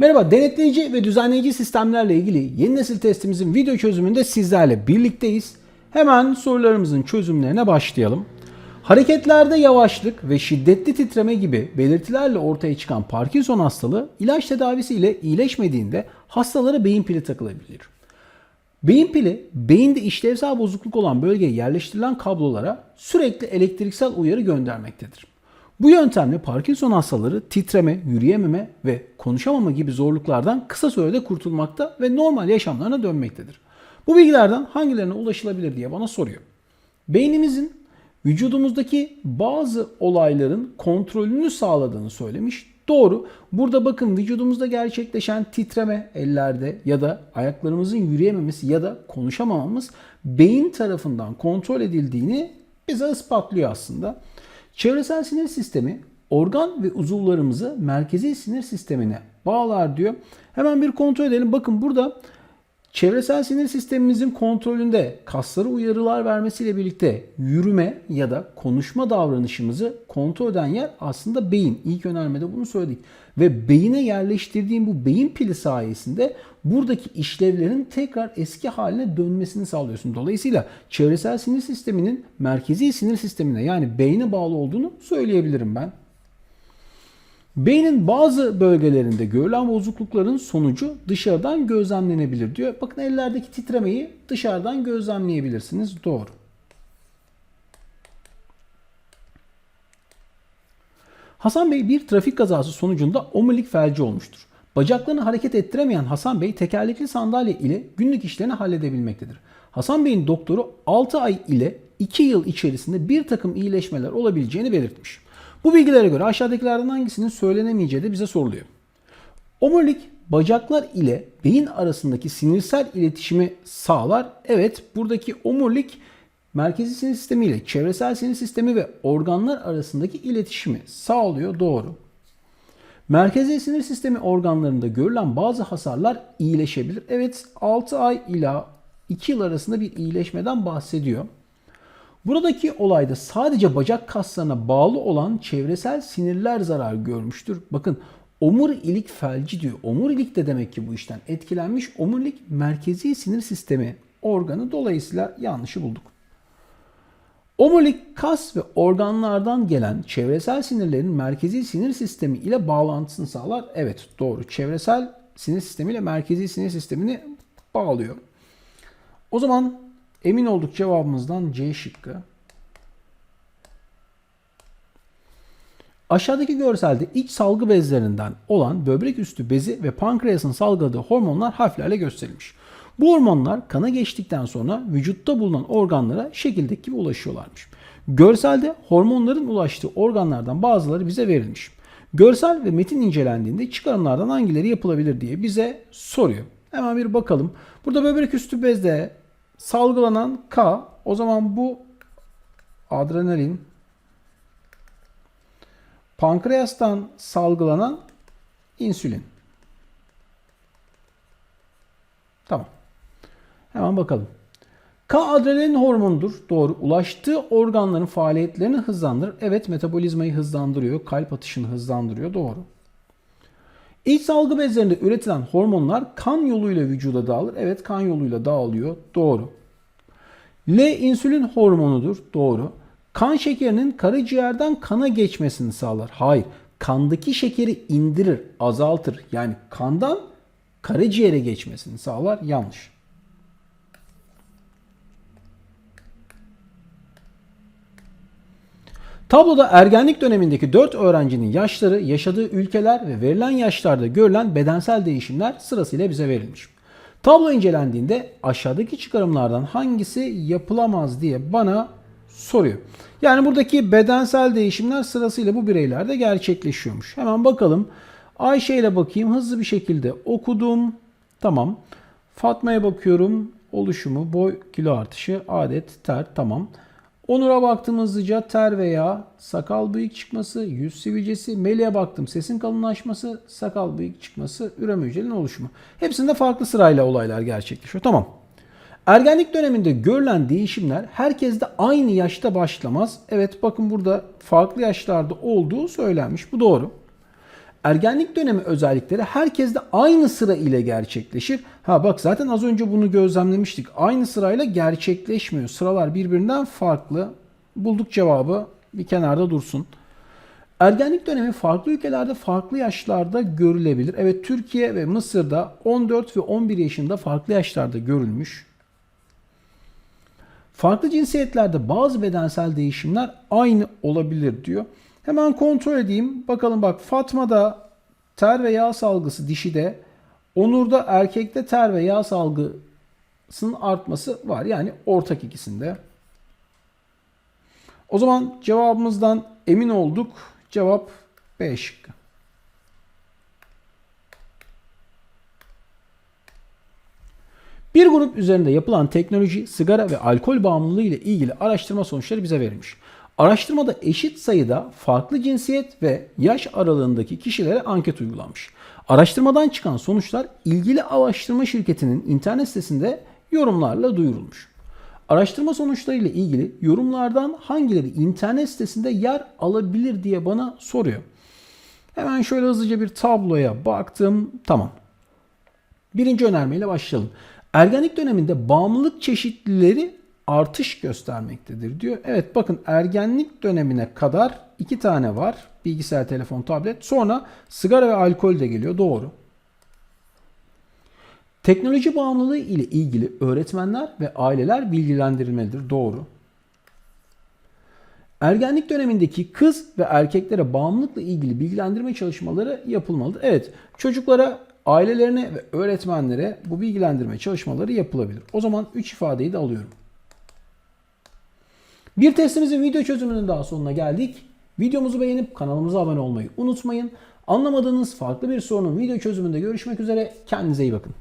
Merhaba, denetleyici ve düzenleyici sistemlerle ilgili yeni nesil testimizin video çözümünde sizlerle birlikteyiz. Hemen sorularımızın çözümlerine başlayalım. Hareketlerde yavaşlık ve şiddetli titreme gibi belirtilerle ortaya çıkan Parkinson hastalığı ilaç tedavisiyle iyileşmediğinde hastalara beyin pili takılabilir. Beyin pili, beyinde işlevsel bozukluk olan bölgeye yerleştirilen kablolara sürekli elektriksel uyarı göndermektedir. Bu yöntemle Parkinson hastaları titreme, yürüyememe ve konuşamama gibi zorluklardan kısa sürede kurtulmakta ve normal yaşamlarına dönmektedir. Bu bilgilerden hangilerine ulaşılabilir diye bana soruyor. Beynimizin vücudumuzdaki bazı olayların kontrolünü sağladığını söylemiş. Doğru. Burada bakın vücudumuzda gerçekleşen titreme ellerde ya da ayaklarımızın yürüyememesi ya da konuşamamamız beyin tarafından kontrol edildiğini bize ispatlıyor aslında. Çevresel sinir sistemi organ ve uzuvlarımızı merkezi sinir sistemine bağlar diyor. Hemen bir kontrol edelim. Bakın burada çevresel sinir sistemimizin kontrolünde kaslara uyarılar vermesiyle birlikte yürüme ya da konuşma davranışımızı kontrol eden yer aslında beyin. İlk önermede bunu söyledik. Ve beyine yerleştirdiğim bu beyin pili sayesinde buradaki işlevlerin tekrar eski haline dönmesini sağlıyorsun. Dolayısıyla çevresel sinir sisteminin merkezi sinir sistemine yani beyne bağlı olduğunu söyleyebilirim ben. Beynin bazı bölgelerinde görülen bozuklukların sonucu dışarıdan gözlemlenebilir diyor. Bakın ellerdeki titremeyi dışarıdan gözlemleyebilirsiniz. Doğru. Hasan Bey bir trafik kazası sonucunda omurilik felci olmuştur. Bacaklarını hareket ettiremeyen Hasan Bey tekerlekli sandalye ile günlük işlerini halledebilmektedir. Hasan Bey'in doktoru 6 ay ile 2 yıl içerisinde bir takım iyileşmeler olabileceğini belirtmiş. Bu bilgilere göre aşağıdakilerden hangisinin söylenemeyeceği de bize soruluyor. Omurilik bacaklar ile beyin arasındaki sinirsel iletişimi sağlar. Evet buradaki omurilik merkezi sinir sistemi ile çevresel sinir sistemi ve organlar arasındaki iletişimi sağlıyor. Doğru. Merkezi sinir sistemi organlarında görülen bazı hasarlar iyileşebilir. Evet 6 ay ila 2 yıl arasında bir iyileşmeden bahsediyor. Buradaki olayda sadece bacak kaslarına bağlı olan çevresel sinirler zarar görmüştür. Bakın omurilik felci diyor. Omurilik de demek ki bu işten etkilenmiş. Omurilik merkezi sinir sistemi organı dolayısıyla yanlışı bulduk. Omurilik kas ve organlardan gelen çevresel sinirlerin merkezi sinir sistemi ile bağlantısını sağlar. Evet doğru. Çevresel sinir sistemi ile merkezi sinir sistemini bağlıyor. O zaman emin olduk cevabımızdan C şıkkı. Aşağıdaki görselde iç salgı bezlerinden olan böbrek üstü bezi ve pankreasın salgıladığı hormonlar harflerle gösterilmiş. Bu hormonlar kana geçtikten sonra vücutta bulunan organlara şekildeki gibi ulaşıyorlarmış. Görselde hormonların ulaştığı organlardan bazıları bize verilmiş. Görsel ve metin incelendiğinde çıkarımlardan hangileri yapılabilir diye bize soruyor. Hemen bir bakalım. Burada böbrek üstü bezde salgılanan K o zaman bu adrenalin pankreastan salgılanan insülin. Tamam. Hemen bakalım. K adrenalin hormonudur. Doğru. Ulaştığı organların faaliyetlerini hızlandırır. Evet metabolizmayı hızlandırıyor. Kalp atışını hızlandırıyor. Doğru. İç salgı bezlerinde üretilen hormonlar kan yoluyla vücuda dağılır. Evet kan yoluyla dağılıyor. Doğru. L insülin hormonudur. Doğru. Kan şekerinin karaciğerden kana geçmesini sağlar. Hayır. Kandaki şekeri indirir, azaltır. Yani kandan karaciğere geçmesini sağlar. Yanlış. Tabloda ergenlik dönemindeki 4 öğrencinin yaşları, yaşadığı ülkeler ve verilen yaşlarda görülen bedensel değişimler sırasıyla bize verilmiş. Tablo incelendiğinde aşağıdaki çıkarımlardan hangisi yapılamaz diye bana soruyor. Yani buradaki bedensel değişimler sırasıyla bu bireylerde gerçekleşiyormuş. Hemen bakalım. Ayşe ile bakayım hızlı bir şekilde okudum. Tamam. Fatma'ya bakıyorum. Oluşumu, boy, kilo artışı, adet, ter tamam. Onur'a baktım hızlıca ter veya sakal bıyık çıkması, yüz sivilcesi. Melih'e baktım sesin kalınlaşması, sakal bıyık çıkması, üreme hücrelerinin oluşumu. Hepsinde farklı sırayla olaylar gerçekleşiyor. Tamam. Ergenlik döneminde görülen değişimler herkeste aynı yaşta başlamaz. Evet bakın burada farklı yaşlarda olduğu söylenmiş. Bu doğru. Ergenlik dönemi özellikleri herkeste aynı sıra ile gerçekleşir. Ha bak zaten az önce bunu gözlemlemiştik. Aynı sırayla gerçekleşmiyor. Sıralar birbirinden farklı. Bulduk cevabı. Bir kenarda dursun. Ergenlik dönemi farklı ülkelerde farklı yaşlarda görülebilir. Evet Türkiye ve Mısır'da 14 ve 11 yaşında farklı yaşlarda görülmüş. Farklı cinsiyetlerde bazı bedensel değişimler aynı olabilir diyor. Hemen kontrol edeyim. Bakalım bak Fatma'da ter ve yağ salgısı dişide, Onur'da erkekte ter ve yağ salgısının artması var. Yani ortak ikisinde. O zaman cevabımızdan emin olduk. Cevap B şıkkı. Bir grup üzerinde yapılan teknoloji, sigara ve alkol bağımlılığı ile ilgili araştırma sonuçları bize verilmiş. Araştırmada eşit sayıda farklı cinsiyet ve yaş aralığındaki kişilere anket uygulanmış. Araştırmadan çıkan sonuçlar ilgili araştırma şirketinin internet sitesinde yorumlarla duyurulmuş. Araştırma sonuçları ile ilgili yorumlardan hangileri internet sitesinde yer alabilir diye bana soruyor. Hemen şöyle hızlıca bir tabloya baktım. Tamam. Birinci önermeyle başlayalım. Ergenlik döneminde bağımlılık çeşitlileri artış göstermektedir diyor. Evet bakın ergenlik dönemine kadar iki tane var. Bilgisayar, telefon, tablet. Sonra sigara ve alkol de geliyor. Doğru. Teknoloji bağımlılığı ile ilgili öğretmenler ve aileler bilgilendirilmelidir. Doğru. Ergenlik dönemindeki kız ve erkeklere bağımlılıkla ilgili bilgilendirme çalışmaları yapılmalıdır. Evet, çocuklara, ailelerine ve öğretmenlere bu bilgilendirme çalışmaları yapılabilir. O zaman 3 ifadeyi de alıyorum. Bir testimizin video çözümünün daha sonuna geldik. Videomuzu beğenip kanalımıza abone olmayı unutmayın. Anlamadığınız farklı bir sorunun video çözümünde görüşmek üzere. Kendinize iyi bakın.